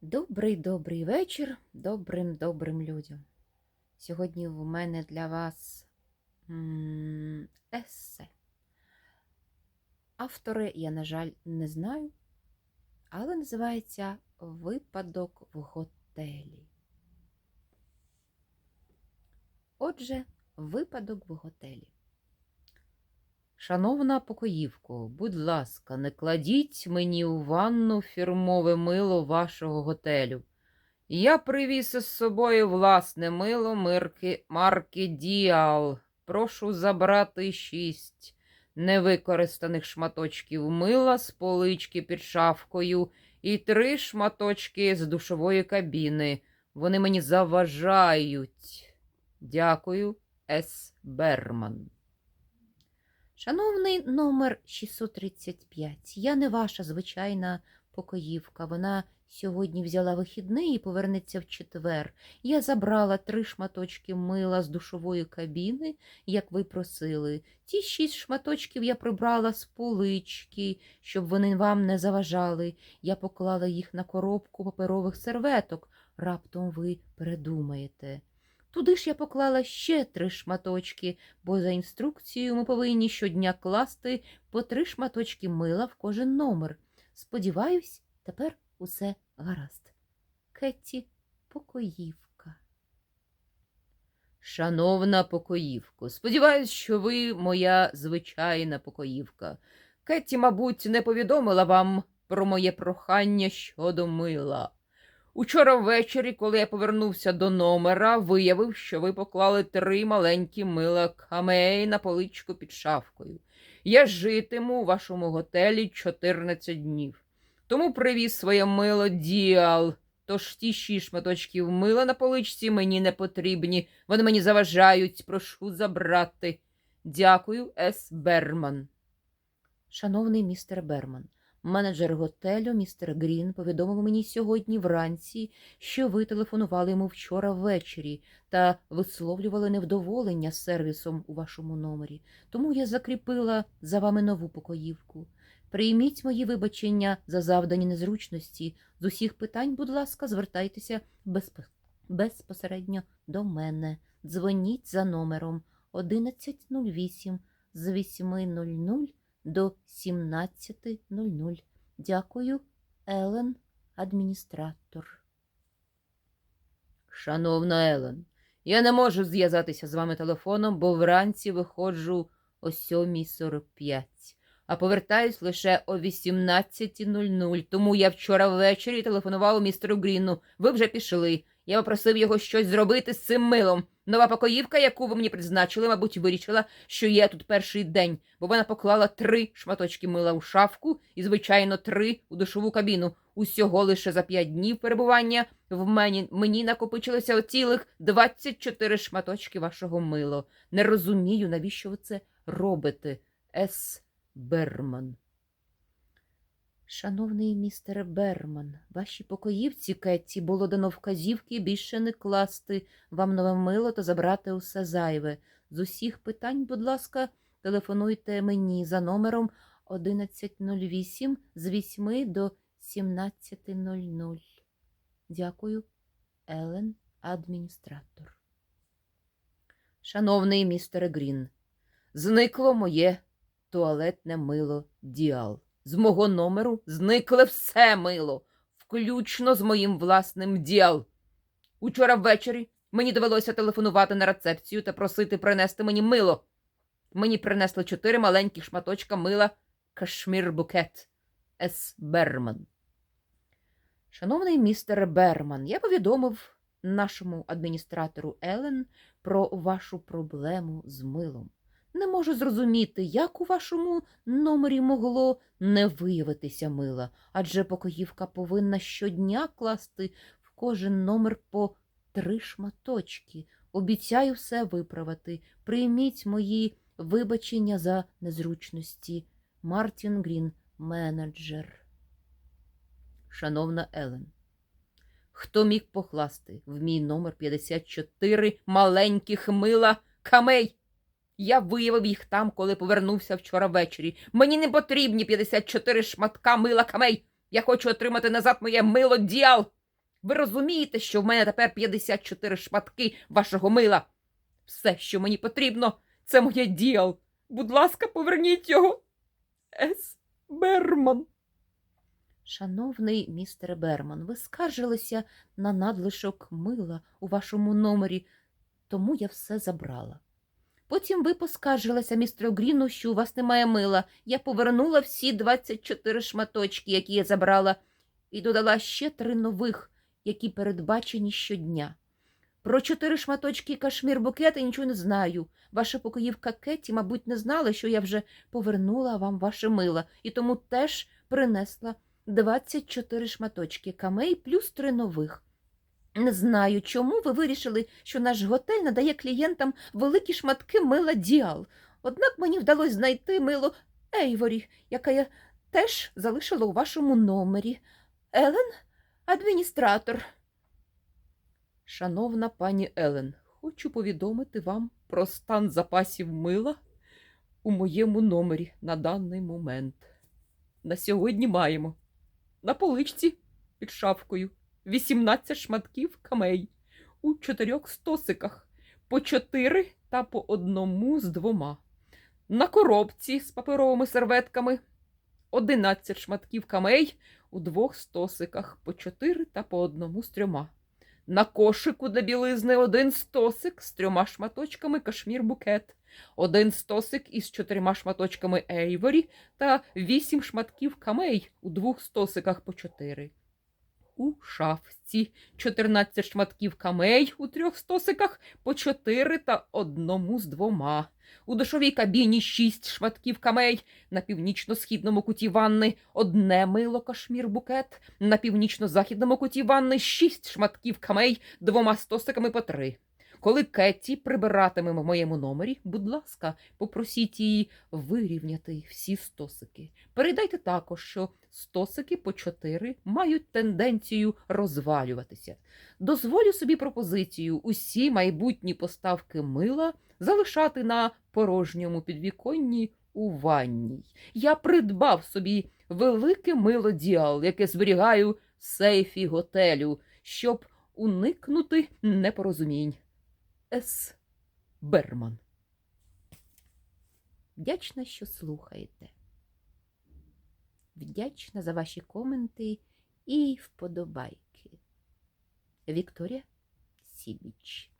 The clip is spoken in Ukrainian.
Добрий добрий вечір добрим добрим людям. Сьогодні в мене для вас есе. Автори я, на жаль, не знаю, але називається Випадок в готелі. Отже, випадок в готелі. Шановна покоївко, будь ласка, не кладіть мені у ванну фірмове мило вашого готелю. Я привіз із собою власне мило марки, марки Діал. Прошу забрати шість невикористаних шматочків мила з полички під шафкою і три шматочки з душової кабіни. Вони мені заважають. Дякую, С. Берман. Шановний номер 635, я не ваша звичайна покоївка. Вона сьогодні взяла вихідний і повернеться в четвер. Я забрала три шматочки мила з душової кабіни, як ви просили. Ті шість шматочків я прибрала з полички, щоб вони вам не заважали. Я поклала їх на коробку паперових серветок. Раптом ви передумаєте. Туди ж я поклала ще три шматочки, бо за інструкцією ми повинні щодня класти по три шматочки мила в кожен номер. Сподіваюсь, тепер усе гаразд. Кетті покоївка. Шановна покоївко, сподіваюсь, що ви моя звичайна покоївка. Кетті, мабуть, не повідомила вам про моє прохання щодо мила. Учора ввечері, коли я повернувся до номера, виявив, що ви поклали три маленькі мила камей на поличку під шафкою. Я житиму у вашому готелі 14 днів. Тому привіз своє мило Діал. Тож ті шість шматочків мила на поличці мені не потрібні. Вони мені заважають. Прошу забрати. Дякую, С. Берман. Шановний містер Берман, Менеджер готелю містер Грін повідомив мені сьогодні вранці, що ви телефонували йому вчора ввечері та висловлювали невдоволення сервісом у вашому номері. Тому я закріпила за вами нову покоївку. Прийміть мої вибачення за завдані незручності. З усіх питань, будь ласка, звертайтеся безп... безпосередньо до мене. Дзвоніть за номером 1108 з 800 до 17.00. Дякую, Елен, адміністратор. Шановна Елен, я не можу зв'язатися з вами телефоном, бо вранці виходжу о 7.45, а повертаюсь лише о 18.00. Тому я вчора ввечері телефонував містеру Гріну. Ви вже пішли. Я попросив його щось зробити з цим милом. Нова покоївка, яку ви мені призначили, мабуть, вирішила, що я тут перший день, бо вона поклала три шматочки мила у шафку і, звичайно, три у душову кабіну. Усього лише за п'ять днів перебування в мені, мені накопичилося цілих 24 шматочки вашого мило. Не розумію, навіщо ви це робите, С. Берман. Шановний містере Берман, вашій покоївці Кетті було дано вказівки більше не класти вам нове мило та забрати усе зайве. З усіх питань, будь ласка, телефонуйте мені за номером 1108 з 8 до 17.00. Дякую, Елен, адміністратор. Шановний містере Грін, зникло моє туалетне мило Діал. З мого номеру зникле все мило, включно з моїм власним діал. Учора ввечері мені довелося телефонувати на рецепцію та просити принести мені мило. Мені принесли чотири маленькі шматочка мила Кашмір Букет С. Берман. Шановний містер Берман, я повідомив нашому адміністратору Елен про вашу проблему з милом. Не можу зрозуміти, як у вашому номері могло не виявитися мила, адже покоївка повинна щодня класти в кожен номер по три шматочки. Обіцяю все виправити. Прийміть мої вибачення за незручності. Мартін Грін, менеджер. Шановна Елен, хто міг покласти в мій номер 54 маленьких мила камей? Я виявив їх там, коли повернувся вчора ввечері. Мені не потрібні 54 шматка мила камей. Я хочу отримати назад моє мило діал. Ви розумієте, що в мене тепер 54 шматки вашого мила? Все, що мені потрібно, це моє діал. Будь ласка, поверніть його. С. Берман. Шановний містере Берман, ви скаржилися на надлишок мила у вашому номері, тому я все забрала. Потім ви поскаржилися містеру Гріну, що у вас немає мила. Я повернула всі 24 шматочки, які я забрала, і додала ще три нових, які передбачені щодня. Про чотири шматочки кашмір букета нічого не знаю. Ваша покоївка Кетті, мабуть, не знала, що я вже повернула вам ваше мило, і тому теж принесла 24 шматочки камей плюс три нових. Не знаю, чому ви вирішили, що наш готель надає клієнтам великі шматки мила діал. Однак мені вдалося знайти мило Ейворі, яке я теж залишила у вашому номері. Елен, адміністратор. Шановна пані Елен, хочу повідомити вам про стан запасів мила у моєму номері на даний момент. На сьогодні маємо на поличці під шафкою 18 шматків камей у чотирьох стосиках, по чотири та по одному з двома. На коробці з паперовими серветками 11 шматків камей у двох стосиках, по чотири та по одному з трьома. На кошику для білизни один стосик з трьома шматочками кашмір букет, один стосик із чотирма шматочками ейворі та вісім шматків камей у двох стосиках по чотири. У шафці 14 шматків камей у трьох стосиках по чотири та одному з двома. У душовій кабіні шість шматків камей, на північно-східному куті ванни одне мило кашмір букет, на північно-західному куті ванни шість шматків камей двома стосиками по три. Коли Кетті прибиратиме в моєму номері, будь ласка, попросіть її вирівняти всі стосики. Передайте також, що стосики по чотири мають тенденцію розвалюватися. Дозволю собі пропозицію усі майбутні поставки мила залишати на порожньому підвіконні у ванній. Я придбав собі велике мило діал, яке зберігаю в сейфі готелю, щоб уникнути непорозумінь. С. Берман. Вдячна, що слухаєте. Вдячна за ваші коменти і вподобайки. Вікторія Сібіч